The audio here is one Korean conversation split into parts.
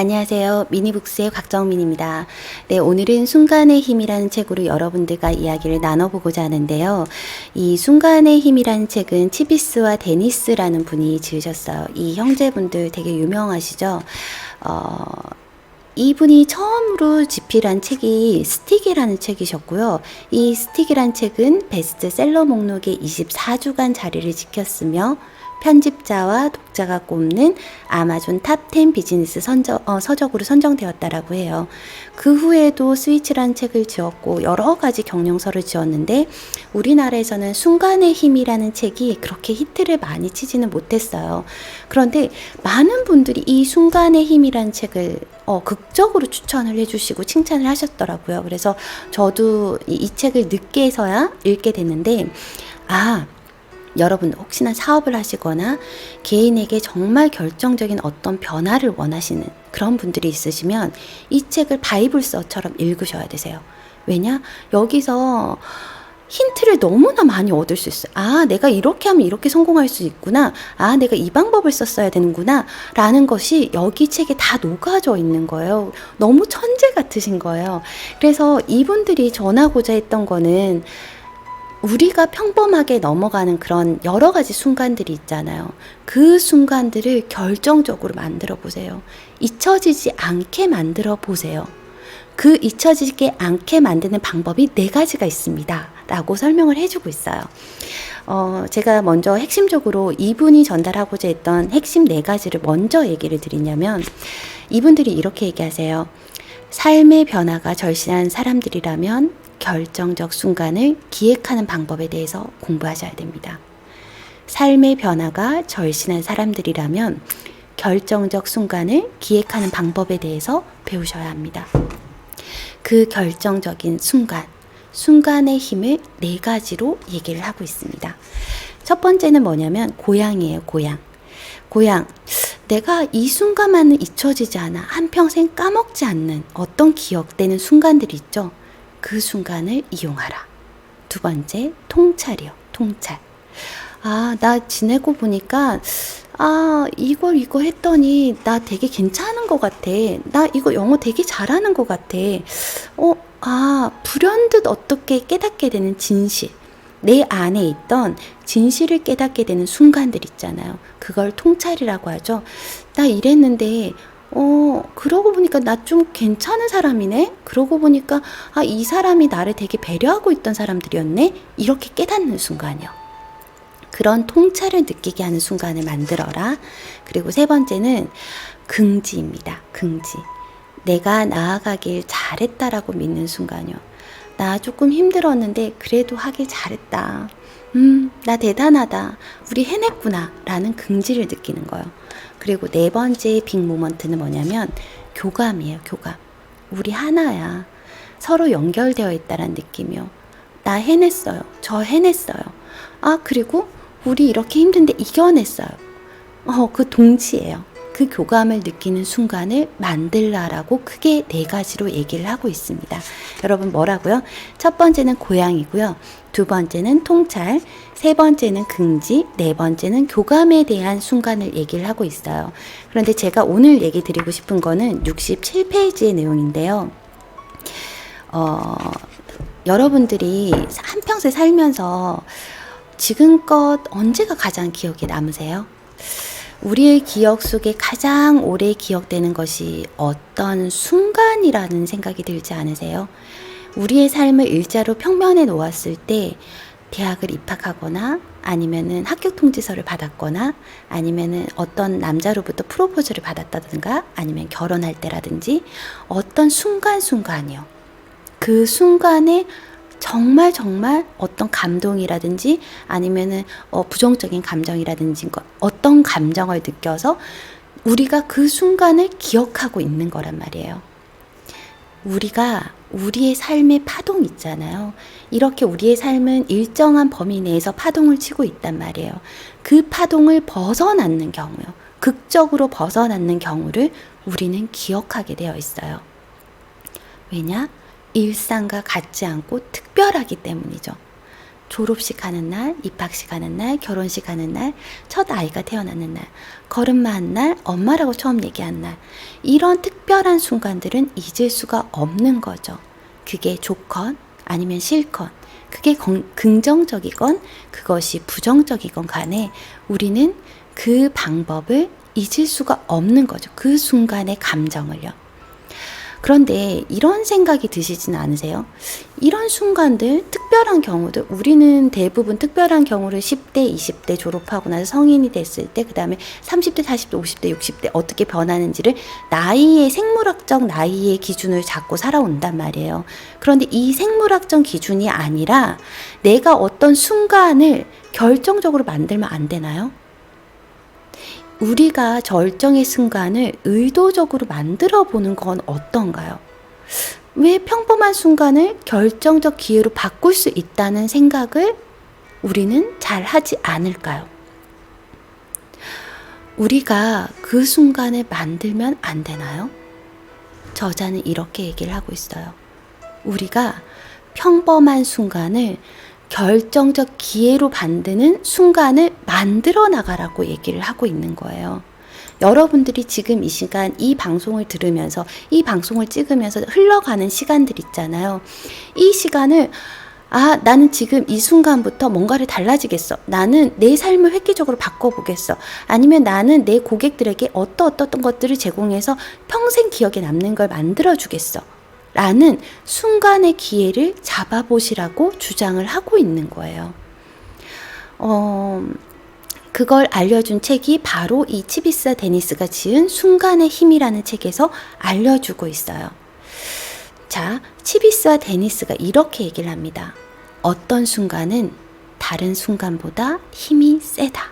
안녕하세요. 미니북스의 곽정민입니다. 네, 오늘은 순간의 힘이라는 책으로 여러분들과 이야기를 나눠보고자 하는데요. 이 순간의 힘이라는 책은 치비스와 데니스라는 분이 지으셨어요. 이 형제분들 되게 유명하시죠? 어, 이분이 처음으로 집필한 책이 스틱이라는 책이셨고요. 이 스틱이라는 책은 베스트셀러 목록에 24주간 자리를 지켰으며 편집자와 독자가 꼽는 아마존 탑10 비즈니스 선저, 어, 서적으로 선정되었다라고 해요. 그 후에도 스위치라는 책을 지었고 여러 가지 경영서를 지었는데 우리나라에서는 순간의 힘이라는 책이 그렇게 히트를 많이 치지는 못했어요. 그런데 많은 분들이 이 순간의 힘이라는 책을 어, 극적으로 추천을 해주시고 칭찬을 하셨더라고요. 그래서 저도 이, 이 책을 늦게서야 읽게 됐는데 아 여러분 혹시나 사업을 하시거나 개인에게 정말 결정적인 어떤 변화를 원하시는 그런 분들이 있으시면 이 책을 바이블서처럼 읽으셔야 되세요. 왜냐? 여기서 힌트를 너무나 많이 얻을 수 있어요. 아, 내가 이렇게 하면 이렇게 성공할 수 있구나. 아, 내가 이 방법을 썼어야 되는구나. 라는 것이 여기 책에 다 녹아져 있는 거예요. 너무 천재 같으신 거예요. 그래서 이분들이 전하고자 했던 거는 우리가 평범하게 넘어가는 그런 여러 가지 순간들이 있잖아요. 그 순간들을 결정적으로 만들어 보세요. 잊혀지지 않게 만들어 보세요. 그 잊혀지지 않게 만드는 방법이 네 가지가 있습니다. 라고 설명을 해주고 있어요. 어, 제가 먼저 핵심적으로 이분이 전달하고자 했던 핵심 네 가지를 먼저 얘기를 드리냐면 이분들이 이렇게 얘기하세요. 삶의 변화가 절실한 사람들이라면 결정적 순간을 기획하는 방법에 대해서 공부하셔야 됩니다. 삶의 변화가 절실한 사람들이라면 결정적 순간을 기획하는 방법에 대해서 배우셔야 합니다. 그 결정적인 순간, 순간의 힘을 네 가지로 얘기를 하고 있습니다. 첫 번째는 뭐냐면 고향이에요, 고향. 고향. 내가 이 순간만은 잊혀지지 않아 한평생 까먹지 않는 어떤 기억되는 순간들이 있죠. 그 순간을 이용하라. 두 번째, 통찰이요. 통찰. 아, 나 지내고 보니까, 아, 이걸 이거 했더니 나 되게 괜찮은 것 같아. 나 이거 영어 되게 잘하는 것 같아. 어, 아, 불현듯 어떻게 깨닫게 되는 진실. 내 안에 있던 진실을 깨닫게 되는 순간들 있잖아요. 그걸 통찰이라고 하죠. 나 이랬는데, 어, 그러고 보니까 나 좀 괜찮은 사람이네? 그러고 보니까, 아, 이 사람이 나를 되게 배려하고 있던 사람들이었네? 이렇게 깨닫는 순간이요. 그런 통찰을 느끼게 하는 순간을 만들어라. 그리고 세 번째는 긍지입니다. 긍지. 내가 나아가길 잘했다라고 믿는 순간이요. 나 조금 힘들었는데 그래도 하길 잘했다. 음, 나 대단하다. 우리 해냈구나. 라는 긍지를 느끼는 거예요. 그리고 네 번째 빅 모먼트는 뭐냐면 교감이에요, 교감. 우리 하나야. 서로 연결되어 있다는 느낌이요. 나 해냈어요. 저 해냈어요. 아, 그리고 우리 이렇게 힘든데 이겨냈어요. 어, 그 동지예요. 그 교감을 느끼는 순간을 만들라라고 크게 네 가지로 얘기를 하고 있습니다. 여러분 뭐라고요? 첫 번째는 고향이고요. 두 번째는 통찰, 세 번째는 긍지, 네 번째는 교감에 대한 순간을 얘기를 하고 있어요. 그런데 제가 오늘 얘기 드리고 싶은 거는 67페이지의 내용인데요. 어, 여러분들이 한평생 살면서 지금껏 언제가 가장 기억에 남으세요? 우리의 기억 속에 가장 오래 기억되는 것이 어떤 순간이라는 생각이 들지 않으세요? 우리의 삶을 일자로 평면에 놓았을 때 대학을 입학하거나 아니면은 합격 통지서를 받았거나 아니면은 어떤 남자로부터 프로포즈를 받았다든가 아니면 결혼할 때라든지 어떤 순간순간이요. 그 순간에 정말 정말 어떤 감동이라든지 아니면은 어, 부정적인 감정이라든지 것, 어떤 감정을 느껴서 우리가 그 순간을 기억하고 있는 거란 말이에요. 우리가 우리의 삶의 파동 있잖아요. 이렇게 우리의 삶은 일정한 범위 내에서 파동을 치고 있단 말이에요. 그 파동을 벗어났는 경우요. 극적으로 벗어났는 경우를 우리는 기억하게 되어 있어요. 왜냐? 일상과 같지 않고 특별하기 때문이죠. 졸업식 하는 날, 입학식 하는 날, 결혼식 하는 날, 첫 아이가 태어나는 날, 걸음마 한 날, 엄마라고 처음 얘기한 날. 이런 특별한 순간들은 잊을 수가 없는 거죠. 그게 좋건 아니면 싫건, 그게 건- 긍정적이건 그것이 부정적이건 간에 우리는 그 방법을 잊을 수가 없는 거죠. 그 순간의 감정을요. 그런데 이런 생각이 드시진 않으세요? 이런 순간들, 특별한 경우들, 우리는 대부분 특별한 경우를 10대, 20대 졸업하고 나서 성인이 됐을 때, 그 다음에 30대, 40대, 50대, 60대 어떻게 변하는지를 나이의 생물학적 나이의 기준을 잡고 살아온단 말이에요. 그런데 이 생물학적 기준이 아니라 내가 어떤 순간을 결정적으로 만들면 안 되나요? 우리가 절정의 순간을 의도적으로 만들어 보는 건 어떤가요? 왜 평범한 순간을 결정적 기회로 바꿀 수 있다는 생각을 우리는 잘 하지 않을까요? 우리가 그 순간을 만들면 안 되나요? 저자는 이렇게 얘기를 하고 있어요. 우리가 평범한 순간을 결정적 기회로 만드는 순간을 만들어 나가라고 얘기를 하고 있는 거예요. 여러분들이 지금 이 시간 이 방송을 들으면서 이 방송을 찍으면서 흘러가는 시간들 있잖아요. 이 시간을 아, 나는 지금 이 순간부터 뭔가를 달라지겠어. 나는 내 삶을 획기적으로 바꿔보겠어. 아니면 나는 내 고객들에게 어떠 어떤 것들을 제공해서 평생 기억에 남는 걸 만들어주겠어. 라는 순간의 기회를 잡아보시라고 주장을 하고 있는 거예요. 어, 그걸 알려준 책이 바로 이 치비스 데니스가 지은 순간의 힘이라는 책에서 알려주고 있어요. 자, 치비스와 데니스가 이렇게 얘기를 합니다. 어떤 순간은 다른 순간보다 힘이 세다.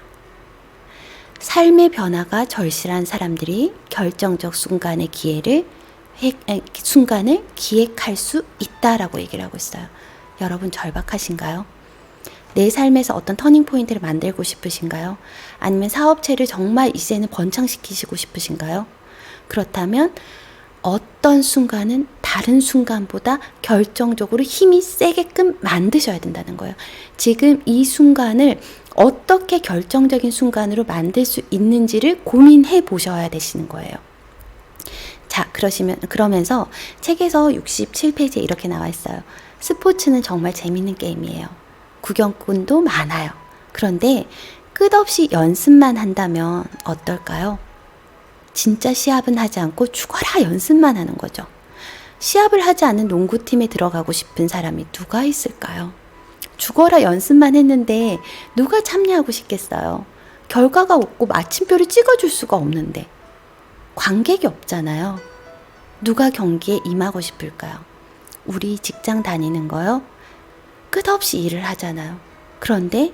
삶의 변화가 절실한 사람들이 결정적 순간의 기회를 순간을 기획할 수 있다라고 얘기를 하고 있어요. 여러분 절박하신가요? 내 삶에서 어떤 터닝 포인트를 만들고 싶으신가요? 아니면 사업체를 정말 이제는 번창시키시고 싶으신가요? 그렇다면 어떤 순간은 다른 순간보다 결정적으로 힘이 세게끔 만드셔야 된다는 거예요. 지금 이 순간을 어떻게 결정적인 순간으로 만들 수 있는지를 고민해 보셔야 되시는 거예요. 자, 그러시면, 그러면서 책에서 67페이지에 이렇게 나와 있어요. 스포츠는 정말 재밌는 게임이에요. 구경꾼도 많아요. 그런데 끝없이 연습만 한다면 어떨까요? 진짜 시합은 하지 않고 죽어라 연습만 하는 거죠. 시합을 하지 않는 농구팀에 들어가고 싶은 사람이 누가 있을까요? 죽어라 연습만 했는데 누가 참여하고 싶겠어요? 결과가 없고 마침표를 찍어줄 수가 없는데 관객이 없잖아요. 누가 경기에 임하고 싶을까요? 우리 직장 다니는 거요? 끝없이 일을 하잖아요. 그런데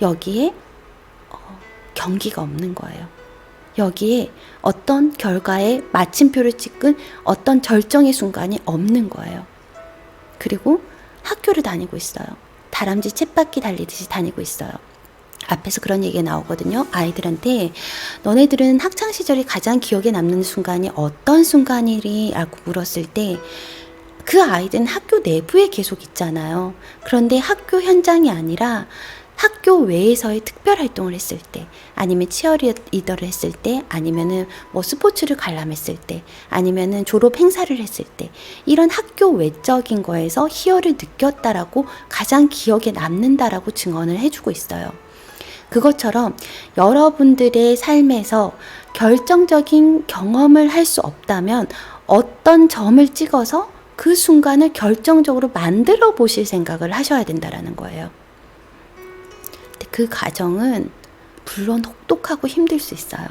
여기에 어, 경기가 없는 거예요. 여기에 어떤 결과에 마침표를 찍은 어떤 절정의 순간이 없는 거예요. 그리고 학교를 다니고 있어요. 다람쥐 쳇바퀴 달리듯이 다니고 있어요. 앞에서 그런 얘기가 나오거든요. 아이들한테 너네들은 학창 시절이 가장 기억에 남는 순간이 어떤 순간이라고 물었을 때 그 아이들은 학교 내부에 계속 있잖아요. 그런데 학교 현장이 아니라 학교 외에서의 특별 활동을 했을 때, 아니면 치어리더를 했을 때, 아니면은 뭐 스포츠를 관람했을 때, 아니면은 졸업 행사를 했을 때, 이런 학교 외적인 거에서 희열을 느꼈다라고 가장 기억에 남는다라고 증언을 해주고 있어요. 그것처럼 여러분들의 삶에서 결정적인 경험을 할 수 없다면 어떤 점을 찍어서 그 순간을 결정적으로 만들어 보실 생각을 하셔야 된다라는 거예요. 그 과정은 물론 혹독하고 힘들 수 있어요.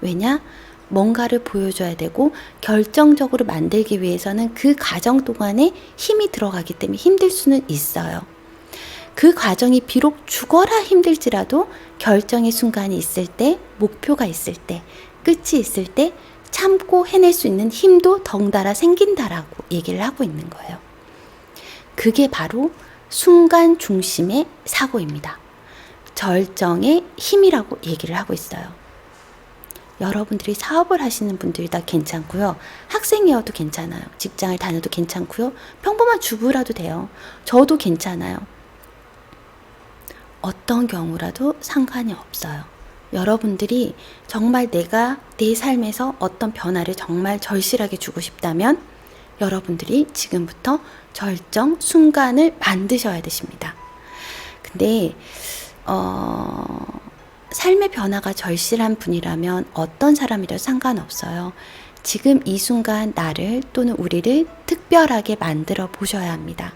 왜냐? 뭔가를 보여줘야 되고 결정적으로 만들기 위해서는 그 과정 동안에 힘이 들어가기 때문에 힘들 수는 있어요. 그 과정이 비록 죽어라 힘들지라도 결정의 순간이 있을 때, 목표가 있을 때, 끝이 있을 때 참고 해낼 수 있는 힘도 덩달아 생긴다라고 얘기를 하고 있는 거예요. 그게 바로 순간 중심의 사고입니다. 절정의 힘이라고 얘기를 하고 있어요. 여러분들이 사업을 하시는 분들이 다 괜찮고요. 학생이어도 괜찮아요. 직장을 다녀도 괜찮고요. 평범한 주부라도 돼요. 저도 괜찮아요. 어떤 경우라도 상관이 없어요. 여러분들이 정말 내가 내 삶에서 어떤 변화를 정말 절실하게 주고 싶다면 여러분들이 지금부터 절정 순간을 만드셔야 되십니다. 근데 어, 삶의 변화가 절실한 분이라면 어떤 사람이라도 상관없어요. 지금 이 순간 나를 또는 우리를 특별하게 만들어 보셔야 합니다.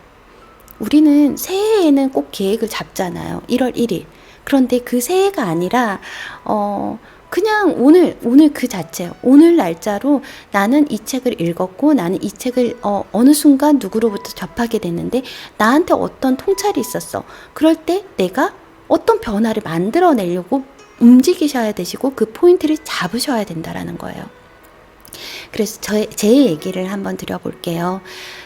우리는 새해에는 꼭 계획을 잡잖아요. 1월 1일. 그런데 그 새해가 아니라, 어, 그냥 오늘, 오늘 그 자체, 오늘 날짜로 나는 이 책을 읽었고 나는 이 책을 어, 어느 순간 누구로부터 접하게 됐는데 나한테 어떤 통찰이 있었어. 그럴 때 내가 어떤 변화를 만들어내려고 움직이셔야 되시고 그 포인트를 잡으셔야 된다라는 거예요. 그래서 저, 제 얘기를 한번 드려볼게요.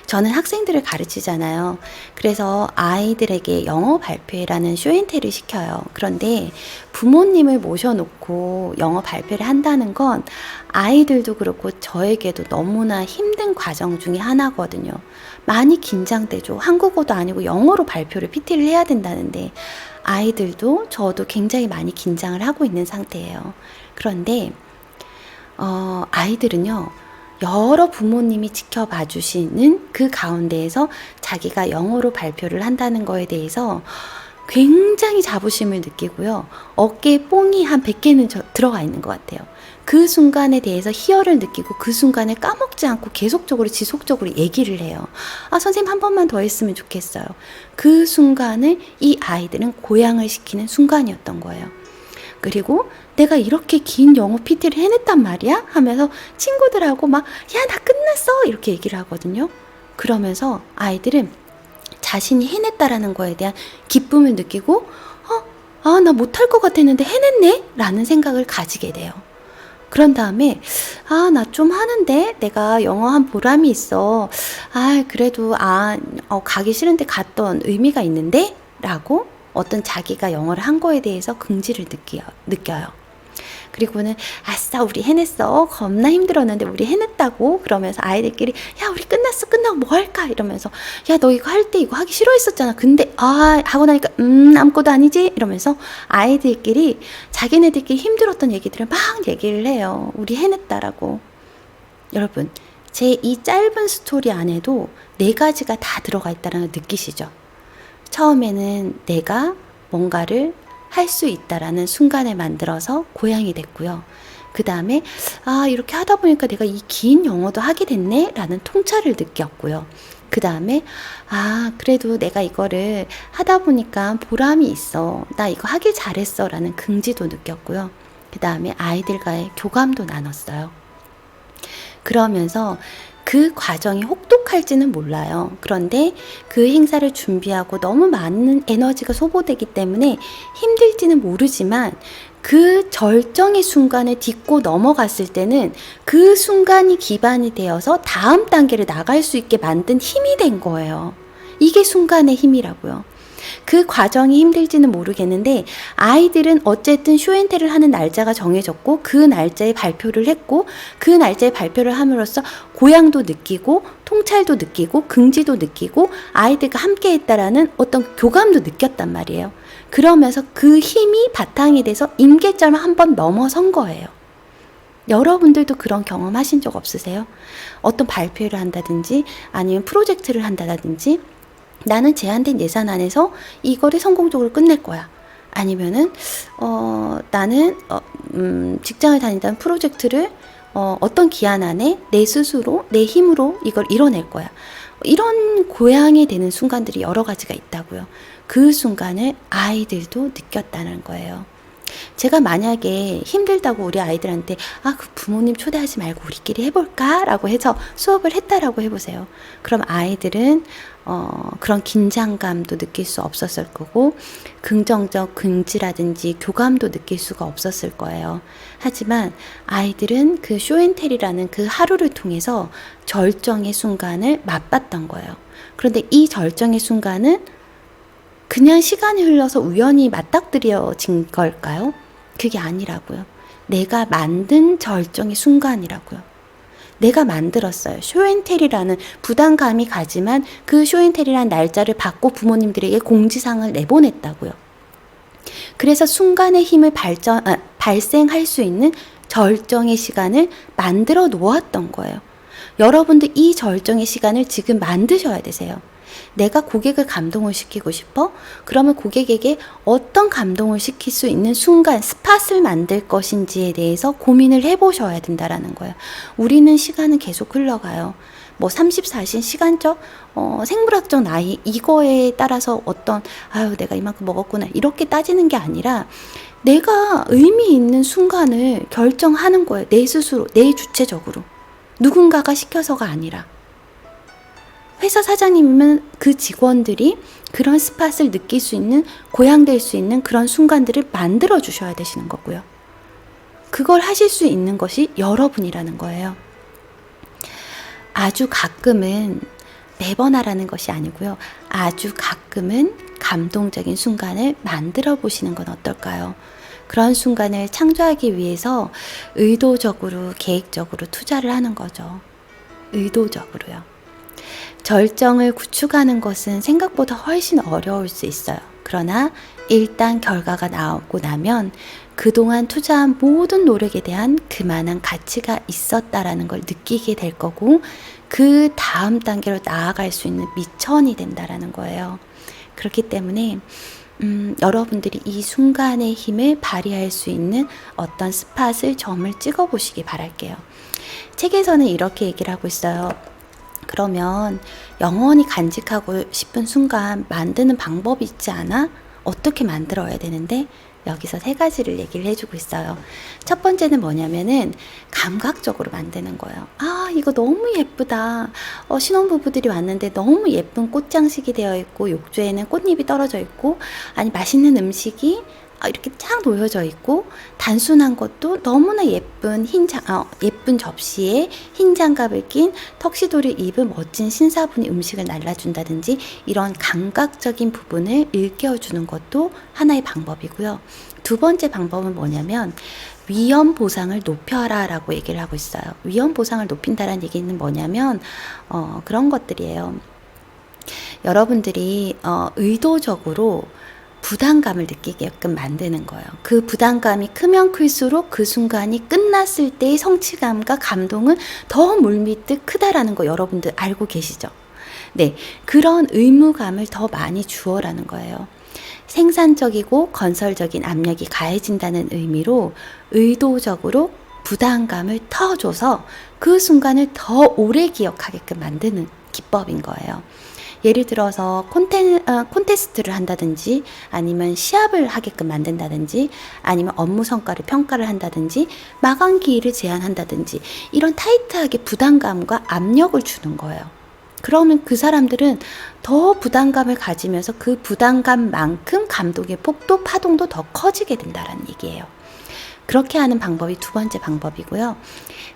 저는 학생들을 가르치잖아요. 그래서 아이들에게 영어 발표회라는 쇼인테를 시켜요. 그런데 부모님을 모셔놓고 영어 발표를 한다는 건 아이들도 그렇고 저에게도 너무나 힘든 과정 중에 하나거든요. 많이 긴장되죠. 한국어도 아니고 영어로 발표를 PT를 해야 된다는데 아이들도 저도 굉장히 많이 긴장을 하고 있는 상태예요. 그런데 어, 아이들은요, 여러 부모님이 지켜봐 주시는 그 가운데에서 자기가 영어로 발표를 한다는 거에 대해서 굉장히 자부심을 느끼고요. 어깨에 뽕이 한 100개는 저, 들어가 있는 것 같아요. 그 순간에 대해서 희열을 느끼고 그 순간을 까먹지 않고 계속적으로 지속적으로 얘기를 해요. 아, 선생님 한 번만 더 했으면 좋겠어요. 그 순간을 이 아이들은 고양을 시키는 순간이었던 거예요. 그리고 내가 이렇게 긴 영어 PT를 해냈단 말이야? 하면서 친구들하고 막, 야, 나 끝났어! 이렇게 얘기를 하거든요. 그러면서 아이들은 자신이 해냈다라는 거에 대한 기쁨을 느끼고, 어, 아, 나 못할 것 같았는데 해냈네? 라는 생각을 가지게 돼요. 그런 다음에, 아, 나 좀 하는데? 내가 영어 한 보람이 있어. 아, 그래도, 아, 어, 가기 싫은데 갔던 의미가 있는데? 라고 어떤 자기가 영어를 한 거에 대해서 긍지를 느껴요. 느껴요. 그리고는 아싸 우리 해냈어. 겁나 힘들었는데 우리 해냈다고? 그러면서 아이들끼리 야 우리 끝났어 끝나고 뭐 할까? 이러면서 야 너 이거 할 때 이거 하기 싫어했었잖아. 근데 아 하고 나니까 음 아무것도 아니지? 이러면서 아이들끼리 자기네들끼리 힘들었던 얘기들을 막 얘기를 해요. 우리 해냈다라고. 여러분 제 이 짧은 스토리 안에도 네 가지가 다 들어가 있다는 걸 느끼시죠 처음에는 내가 뭔가를 할 수 있다라는 순간을 만들어서 고양이 됐고요. 그 다음에, 아, 이렇게 하다 보니까 내가 이 긴 영어도 하게 됐네? 라는 통찰을 느꼈고요. 그 다음에, 아, 그래도 내가 이거를 하다 보니까 보람이 있어. 나 이거 하길 잘했어. 라는 긍지도 느꼈고요. 그 다음에 아이들과의 교감도 나눴어요. 그러면서 그 과정이 혹독할지는 몰라요. 그런데 그 행사를 준비하고 너무 많은 에너지가 소모되기 때문에 힘들지는 모르지만 그 절정의 순간을 딛고 넘어갔을 때는 그 순간이 기반이 되어서 다음 단계를 나갈 수 있게 만든 힘이 된 거예요. 이게 순간의 힘이라고요. 그 과정이 힘들지는 모르겠는데 아이들은 어쨌든 쇼엔테를 하는 날짜가 정해졌고 그 날짜에 발표를 했고 그 날짜에 발표를 함으로써 고향도 느끼고 통찰도 느끼고 긍지도 느끼고 아이들과 함께 했다라는 어떤 교감도 느꼈단 말이에요. 그러면서 그 힘이 바탕이 돼서 임계점을 한번 넘어선 거예요. 여러분들도 그런 경험 하신 적 없으세요? 어떤 발표를 한다든지 아니면 프로젝트를 한다든지 나는 제한된 예산 안에서 이거를 성공적으로 끝낼 거야. 아니면은 어 나는 어, 음, 직장을 다닌다는 프로젝트를 어, 어떤 기한 안에 내 스스로 내 힘으로 이걸 이뤄낼 거야. 이런 고향이 되는 순간들이 여러 가지가 있다고요. 그 순간을 아이들도 느꼈다는 거예요. 제가 만약에 힘들다고 우리 아이들한테 아, 그 부모님 초대하지 말고 우리끼리 해볼까? 라고 해서 수업을 했다라고 해보세요. 그럼 아이들은 어, 그런 긴장감도 느낄 수 없었을 거고, 긍정적 긍지라든지 교감도 느낄 수가 없었을 거예요. 하지만 아이들은 그 쇼앤텔이라는 그 하루를 통해서 절정의 순간을 맛봤던 거예요. 그런데 이 절정의 순간은 그냥 시간이 흘러서 우연히 맞닥뜨려진 걸까요? 그게 아니라고요. 내가 만든 절정의 순간이라고요. 내가 만들었어요. 쇼앤텔이라는 부담감이 가지만 그 쇼앤텔이라는 날짜를 받고 부모님들에게 공지사항을 내보냈다고요. 그래서 순간의 힘을 발전, 아, 발생할 수 있는 절정의 시간을 만들어 놓았던 거예요. 여러분도 이 절정의 시간을 지금 만드셔야 되세요. 내가 고객을 감동을 시키고 싶어? 그러면 고객에게 어떤 감동을 시킬 수 있는 순간, 스팟을 만들 것인지에 대해서 고민을 해보셔야 된다라는 거예요. 우리는 시간은 계속 흘러가요. 뭐 34신 시간적, 어, 생물학적 나이, 이거에 따라서 어떤, 아유, 내가 이만큼 먹었구나. 이렇게 따지는 게 아니라 내가 의미 있는 순간을 결정하는 거예요. 내 스스로, 내 주체적으로. 누군가가 시켜서가 아니라. 회사 사장님은 그 직원들이 그런 스팟을 느낄 수 있는, 고양될 수 있는 그런 순간들을 만들어 주셔야 되시는 거고요. 그걸 하실 수 있는 것이 여러분이라는 거예요. 아주 가끔은 매번 하라는 것이 아니고요. 아주 가끔은 감동적인 순간을 만들어 보시는 건 어떨까요? 그런 순간을 창조하기 위해서 의도적으로, 계획적으로 투자를 하는 거죠. 의도적으로요. 절정을 구축하는 것은 생각보다 훨씬 어려울 수 있어요. 그러나 일단 결과가 나오고 나면 그동안 투자한 모든 노력에 대한 그만한 가치가 있었다라는 걸 느끼게 될 거고 그 다음 단계로 나아갈 수 있는 미천이 된다라는 거예요. 그렇기 때문에 음, 여러분들이 이 순간의 힘을 발휘할 수 있는 어떤 스팟을 점을 찍어 보시기 바랄게요. 책에서는 이렇게 얘기를 하고 있어요. 그러면 영원히 간직하고 싶은 순간 만드는 방법이 있지 않아? 어떻게 만들어야 되는데? 여기서 세 가지를 얘기를 해주고 있어요. 첫 번째는 뭐냐면은 감각적으로 만드는 거예요. 아, 이거 너무 예쁘다. 어, 신혼부부들이 왔는데 너무 예쁜 꽃장식이 되어 있고, 욕조에는 꽃잎이 떨어져 있고, 아니, 맛있는 음식이 아, 이렇게 쫙 놓여져 있고 단순한 것도 너무나 예쁜 흰 장, 어, 예쁜 접시에 흰 장갑을 낀 턱시도를 입은 멋진 신사분이 음식을 날라준다든지 이런 감각적인 부분을 일깨워주는 것도 하나의 방법이고요. 두 번째 방법은 뭐냐면 위험 보상을 높여라라고 얘기를 하고 있어요. 위험 보상을 높인다는 얘기는 뭐냐면 어, 그런 것들이에요. 여러분들이 어, 의도적으로 부담감을 느끼게끔 만드는 거예요. 그 부담감이 크면 클수록 그 순간이 끝났을 때의 성취감과 감동은 더 물밀듯 크다라는 거 여러분들 알고 계시죠? 네. 그런 의무감을 더 많이 주어라는 거예요. 생산적이고 건설적인 압력이 가해진다는 의미로 의도적으로 부담감을 터줘서 그 순간을 더 오래 기억하게끔 만드는 기법인 거예요. 예를 들어서 콘테, 어, 콘테스트를 한다든지 아니면 시합을 하게끔 만든다든지 아니면 업무 성과를 평가를 한다든지 마감 기일을 제한한다든지 이런 타이트하게 부담감과 압력을 주는 거예요. 그러면 그 사람들은 더 부담감을 가지면서 그 부담감만큼 감독의 폭도 파동도 더 커지게 된다라는 얘기예요. 그렇게 하는 방법이 두 번째 방법이고요.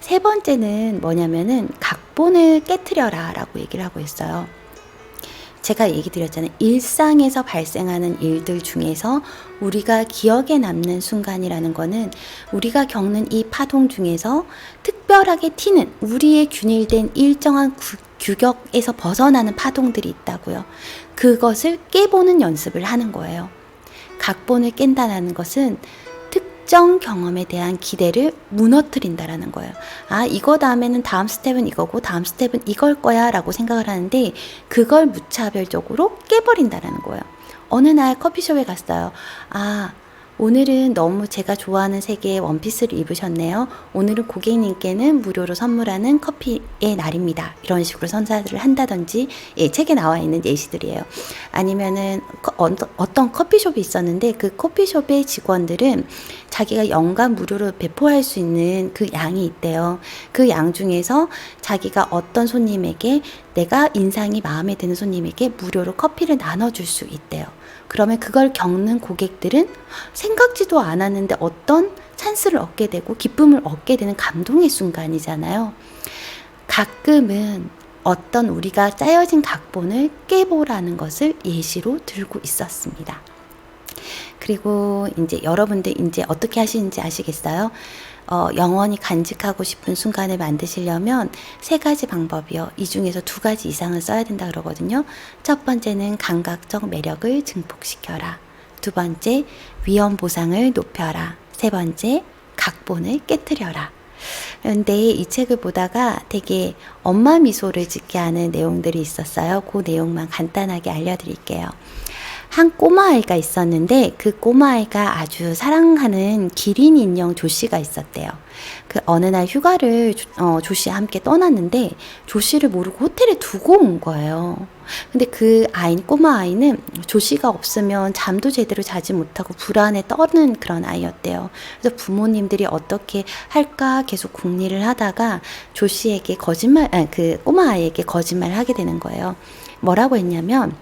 세 번째는 뭐냐면은 각본을 깨뜨려라 라고 얘기를 하고 있어요. 제가 얘기 드렸잖아요. 일상에서 발생하는 일들 중에서 우리가 기억에 남는 순간이라는 거는 우리가 겪는 이 파동 중에서 특별하게 튀는 우리의 균일된 일정한 구, 규격에서 벗어나는 파동들이 있다고요. 그것을 깨보는 연습을 하는 거예요. 각본을 깬다는 것은 특정 경험에 대한 기대를 무너뜨린다라는 거예요. 아, 이거 다음에는 다음 스텝은 이거고 다음 스텝은 이걸 거야 라고 생각을 하는데 그걸 무차별적으로 깨버린다라는 거예요. 어느 날 커피숍에 갔어요. 아, 오늘은 너무 제가 좋아하는 색의 원피스를 입으셨네요. 오늘은 고객님께는 무료로 선물하는 커피의 날입니다. 이런 식으로 선사를 한다든지, 예, 책에 나와 있는 예시들이에요. 아니면은 어떤 커피숍이 있었는데 그 커피숍의 직원들은 자기가 연간 무료로 배포할 수 있는 그 양이 있대요. 그 양 중에서 자기가 어떤 손님에게 내가 인상이 마음에 드는 손님에게 무료로 커피를 나눠줄 수 있대요. 그러면 그걸 겪는 고객들은 생각지도 않았는데 어떤 찬스를 얻게 되고 기쁨을 얻게 되는 감동의 순간이잖아요. 가끔은 어떤 우리가 짜여진 각본을 깨보라는 것을 예시로 들고 있었습니다. 그리고 이제 여러분들 이제 어떻게 하시는지 아시겠어요? 어, 영원히 간직하고 싶은 순간을 만드시려면 세 가지 방법이요. 이 중에서 두 가지 이상을 써야 된다 그러거든요. 첫 번째는 감각적 매력을 증폭시켜라. 두 번째, 위험 보상을 높여라. 세 번째, 각본을 깨뜨려라. 그런데 이 책을 보다가 되게 엄마 미소를 짓게 하는 내용들이 있었어요. 그 내용만 간단하게 알려드릴게요. 한 꼬마아이가 있었는데 그 꼬마아이가 아주 사랑하는 기린 인형 조씨가 있었대요. 그 어느 날 휴가를 조- 어, 조씨와 함께 떠났는데 조씨를 모르고 호텔에 두고 온 거예요. 근데 그 아이, 꼬마 아이는 조씨가 없으면 잠도 제대로 자지 못하고 불안에 떠는 그런 아이였대요. 그래서 부모님들이 어떻게 할까 계속 궁리를 하다가 조씨에게 거짓말, 아니, 그 꼬마 아이에게 거짓말을 하게 되는 거예요. 뭐라고 했냐면,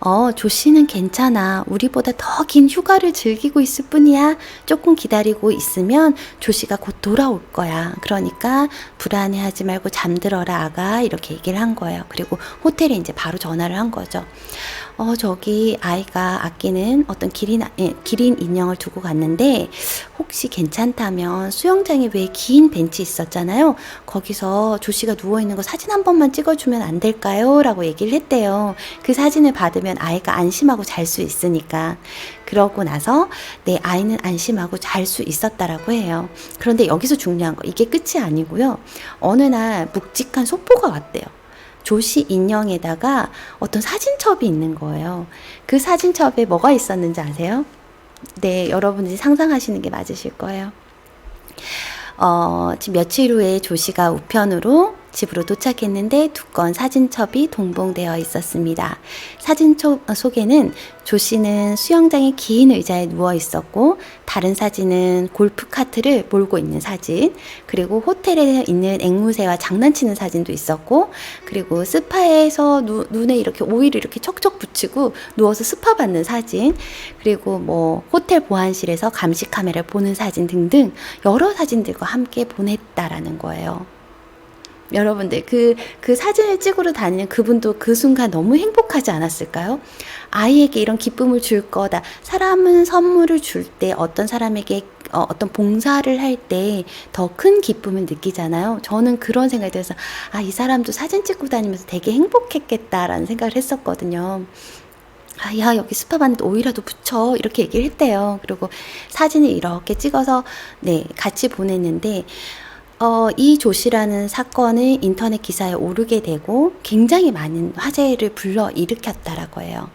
어, 조 씨는 괜찮아. 우리보다 더 긴 휴가를 즐기고 있을 뿐이야. 조금 기다리고 있으면 조 씨가 곧 돌아올 거야. 그러니까 불안해하지 말고 잠들어라, 아가. 이렇게 얘기를 한 거예요. 그리고 호텔에 이제 바로 전화를 한 거죠. 어, 저기 아이가 아끼는 어떤 기린, 아- 예, 기린 인형을 두고 갔는데 혹시 괜찮다면 수영장에 왜 긴 벤치 있었잖아요. 거기서 조씨가 누워있는 거 사진 한 번만 찍어주면 안 될까요? 라고 얘기를 했대요. 그 사진을 받으면 아이가 안심하고 잘 수 있으니까. 그러고 나서 내 아이는 안심하고 잘 수 있었다라고 해요. 그런데 여기서 중요한 거, 이게 끝이 아니고요. 어느 날 묵직한 소포가 왔대요. 조씨 인형에다가 어떤 사진첩이 있는 거예요. 그 사진첩에 뭐가 있었는지 아세요? 네, 여러분들이 상상하시는 게 맞으실 거예요. 어, 지금 며칠 후에 조씨가 우편으로 집으로 도착했는데 두건 사진첩이 동봉되어 있었습니다. 사진첩 속에는 조 씨는 수영장의 긴 의자에 누워 있었고 다른 사진은 골프 카트를 몰고 있는 사진 그리고 호텔에 있는 앵무새와 장난치는 사진도 있었고 그리고 스파에서 누, 눈에 이렇게 오일을 이렇게 척척 붙이고 누워서 스파 받는 사진 그리고 뭐 호텔 보안실에서 감시 카메라를 보는 사진 등등 여러 사진들과 함께 보냈다라는 거예요. 여러분들 그, 그 사진을 찍으러 다니는 그분도 그 순간 너무 행복하지 않았을까요? 아이에게 이런 기쁨을 줄 거다. 사람은 선물을 줄 때 어떤 사람에게 어, 어떤 봉사를 할 때 더 큰 기쁨을 느끼잖아요. 저는 그런 생각이 들어서 아, 이 사람도 사진 찍고 다니면서 되게 행복했겠다라는 생각을 했었거든요. 아, 야, 여기 스파 받는데 오이라도 붙여. 이렇게 얘기를 했대요. 그리고 사진을 이렇게 찍어서, 네, 같이 보냈는데, 어, 이 조씨라는 사건을 인터넷 기사에 오르게 되고 굉장히 많은 화제를 불러 일으켰다라고 해요.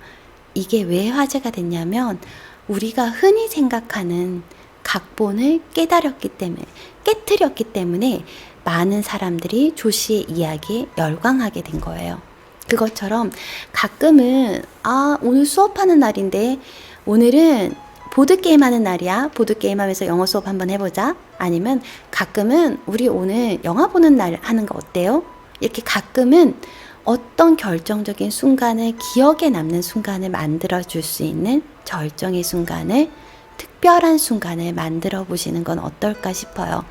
이게 왜 화제가 됐냐면 우리가 흔히 생각하는 각본을 깨달았기 때문에, 깨뜨렸기 때문에 많은 사람들이 조씨의 이야기에 열광하게 된 거예요. 그것처럼 가끔은 아 오늘 수업하는 날인데 오늘은 보드게임 하는 날이야 보드게임 하면서 영어 수업 한번 해보자 아니면 가끔은 우리 오늘 영화 보는 날 하는 거 어때요? 이렇게 가끔은 어떤 결정적인 순간을 기억에 남는 순간을 만들어 줄 수 있는 절정의 순간을 특별한 순간을 만들어 보시는 건 어떨까 싶어요.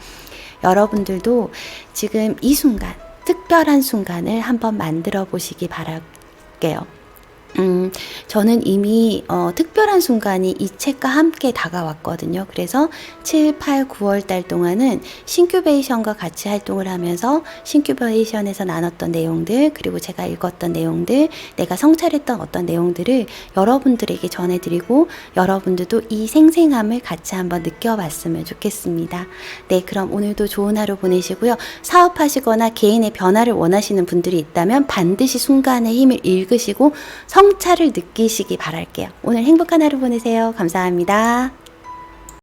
여러분들도 지금 이 순간, 특별한 순간을 한번 만들어 보시기 바랄게요. 음, 저는 이미 어, 특별한 순간이 이 책과 함께 다가왔거든요. 그래서 7, 8, 9월 달 동안은 신큐베이션과 같이 활동을 하면서 신큐베이션에서 나눴던 내용들, 그리고 제가 읽었던 내용들, 내가 성찰했던 어떤 내용들을 여러분들에게 전해드리고 여러분들도 이 생생함을 같이 한번 느껴봤으면 좋겠습니다. 네, 그럼 오늘도 좋은 하루 보내시고요. 사업하시거나 개인의 변화를 원하시는 분들이 있다면 반드시 순간의 힘을 읽으시고 성찰을 느끼시기 바랄게요. 오늘 행복한 하루 보내세요. 감사합니다.